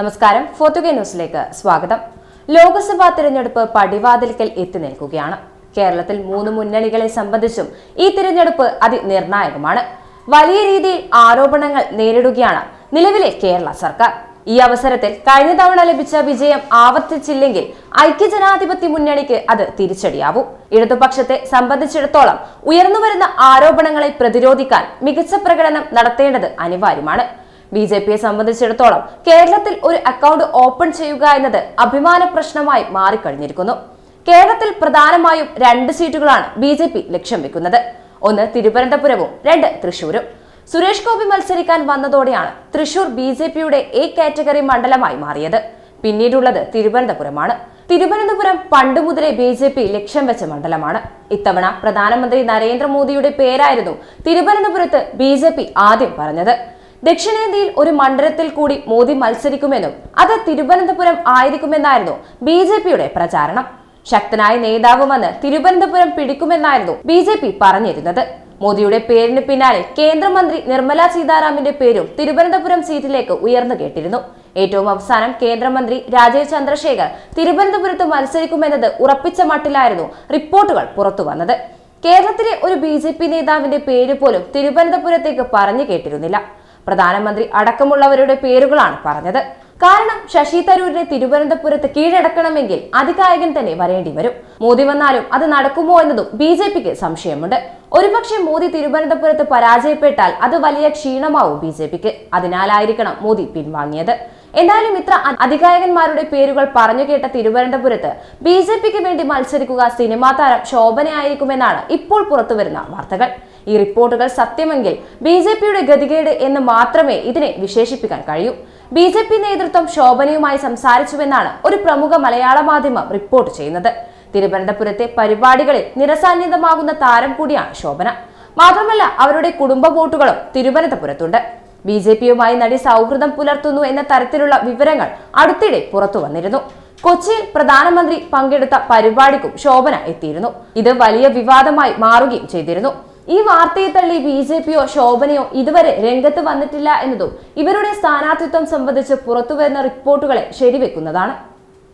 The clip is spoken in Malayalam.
നമസ്കാരം. ഫോർട്ടുഗേ ന്യൂസിലേക്ക് സ്വാഗതം. ലോക്സഭാ തിരഞ്ഞെടുപ്പ് പടിവാതിൽക്കൽ എത്തി നിൽക്കുകയാണ്. കേരളത്തിൽ മൂന്ന് മുന്നണികളെ സംബന്ധിച്ചും ഈ തിരഞ്ഞെടുപ്പ് അതിനിർണായകമാണ്. വലിയ രീതിയിൽ ആരോപണങ്ങൾ നേരിടുകയാണ് നിലവിലെ കേരള സർക്കാർ. ഈ അവസരത്തിൽ കഴിഞ്ഞ തവണ ലഭിച്ച വിജയം ആവർത്തിച്ചില്ലെങ്കിൽ ഐക്യജനാധിപത്യ മുന്നണിക്ക് അത് തിരിച്ചടിയാവും. ഇടതുപക്ഷത്തെ സംബന്ധിച്ചിടത്തോളം ഉയർന്നുവരുന്ന ആരോപണങ്ങളെ പ്രതിരോധിക്കാൻ മികച്ച പ്രകടനം നടത്തേണ്ടത് അനിവാര്യമാണ്. ബി ജെ പിയെ സംബന്ധിച്ചിടത്തോളം കേരളത്തിൽ ഒരു അക്കൗണ്ട് ഓപ്പൺ ചെയ്യുക എന്നത് അഭിമാന പ്രശ്നമായി മാറിക്കഴിഞ്ഞിരിക്കുന്നു. കേരളത്തിൽ പ്രധാനമായും രണ്ട് സീറ്റുകളാണ് ബി ജെ പി ലക്ഷ്യം വെക്കുന്നത്. ഒന്ന് തിരുവനന്തപുരവും രണ്ട് തൃശൂരും സുരേഷ് ഗോപി മത്സരിക്കാൻ വന്നതോടെയാണ് തൃശൂർ ബി ജെ പിയുടെ എ കാറ്റഗറി മണ്ഡലമായി മാറിയത്. പിന്നീടുള്ളത് തിരുവനന്തപുരമാണ്. തിരുവനന്തപുരം പണ്ട് മുതലേ ബി ജെ പി ലക്ഷ്യം വെച്ച മണ്ഡലമാണ്. ഇത്തവണ പ്രധാനമന്ത്രി നരേന്ദ്രമോദിയുടെ പേരായിരുന്നു തിരുവനന്തപുരത്ത് ബി ജെ പി ആദ്യം പറഞ്ഞത്. ദക്ഷിണേന്ത്യയിൽ ഒരു മണ്ഡലത്തിൽ കൂടി മോദി മത്സരിക്കുമെന്നും അത് തിരുവനന്തപുരം ആയിരിക്കുമെന്നായിരുന്നു ബി ജെ പിയുടെ പ്രചാരണം. ശക്തനായ നേതാവ് വന്ന് തിരുവനന്തപുരം പിടിക്കുമെന്നായിരുന്നു ബി ജെ പി പറഞ്ഞിരുന്നത്. മോദിയുടെ പേരിന് പിന്നാലെ കേന്ദ്രമന്ത്രി നിർമ്മല സീതാരാമന്റെ പേരും തിരുവനന്തപുരം സീറ്റിലേക്ക് ഉയർന്നു കേട്ടിരുന്നു. ഏറ്റവും അവസാനം കേന്ദ്രമന്ത്രി രാജീവ് ചന്ദ്രശേഖർ തിരുവനന്തപുരത്ത് മത്സരിക്കുമെന്നത് ഉറപ്പിച്ച മട്ടിലായിരുന്നു റിപ്പോർട്ടുകൾ പുറത്തുവന്നത് കേരളത്തിലെ ഒരു ബി നേതാവിന്റെ പേര് പോലും തിരുവനന്തപുരത്തേക്ക് പറഞ്ഞു കേട്ടിരുന്നില്ല. പ്രധാനമന്ത്രി അടക്കമുള്ളവരുടെ പേരുകളാണ് പറഞ്ഞത്. കാരണം ശശി തരൂരിനെ തിരുവനന്തപുരത്ത് കീഴടക്കണമെങ്കിൽ അധികായകൻ തന്നെ വരേണ്ടി വരും. മോദി വന്നാലും അത് നടക്കുമോ എന്നതും ബി ജെ പിക്ക് സംശയമുണ്ട്. ഒരുപക്ഷെ മോദി തിരുവനന്തപുരത്ത് പരാജയപ്പെട്ടാൽ അത് വലിയ ക്ഷീണമാവും ബി ജെ പിക്ക്. അതിനാലായിരിക്കണം മോദി പിൻവാങ്ങിയത്. എന്നാലും ഇത്ര അധികായകന്മാരുടെ പേരുകൾ പറഞ്ഞു കേട്ട തിരുവനന്തപുരത്ത് ബി ജെ പിക്ക് വേണ്ടി മത്സരിക്കുക സിനിമാ താരം ശോഭനയായിരിക്കുമെന്നാണ് ഇപ്പോൾ പുറത്തുവരുന്ന വാർത്തകൾ. ഈ റിപ്പോർട്ടുകൾ സത്യമെങ്കിൽ ബി ജെ പിയുടെ ഗതികേട് എന്ന് മാത്രമേ ഇതിനെ വിശേഷിപ്പിക്കാൻ കഴിയൂ. ബി ജെ പി നേതൃത്വം ശോഭനയുമായി സംസാരിച്ചുവെന്നാണ് ഒരു പ്രമുഖ മലയാള മാധ്യമം റിപ്പോർട്ട് ചെയ്യുന്നത്. തിരുവനന്തപുരത്തെ പരിപാടികളിൽ നിറസാന്നിധ്യമാകുന്ന താരം കൂടിയാണ് ശോഭന. മാത്രമല്ല അവരുടെ കുടുംബ വോട്ടുകളും തിരുവനന്തപുരത്തുണ്ട്. ബി ജെ പിയുമായി നടി സൗഹൃദം പുലർത്തുന്നു എന്ന തരത്തിലുള്ള വിവരങ്ങൾ അടുത്തിടെ പുറത്തു വന്നിരുന്നു. കൊച്ചിയിൽ പ്രധാനമന്ത്രി പങ്കെടുത്ത പരിപാടിക്കും ശോഭന എത്തിയിരുന്നു. ഇത് വലിയ വിവാദമായി മാറുകയും ചെയ്തിരുന്നു. ഈ വാർത്തയെ തള്ളി ബി ജെ പിയോ ശോഭനയോ ഇതുവരെ രംഗത്ത് വന്നിട്ടില്ല എന്നതും ഇവരുടെ സ്ഥാനാർത്ഥിത്വം സംബന്ധിച്ച് പുറത്തുവരുന്ന റിപ്പോർട്ടുകളെ ശരിവെക്കുന്നതാണ്.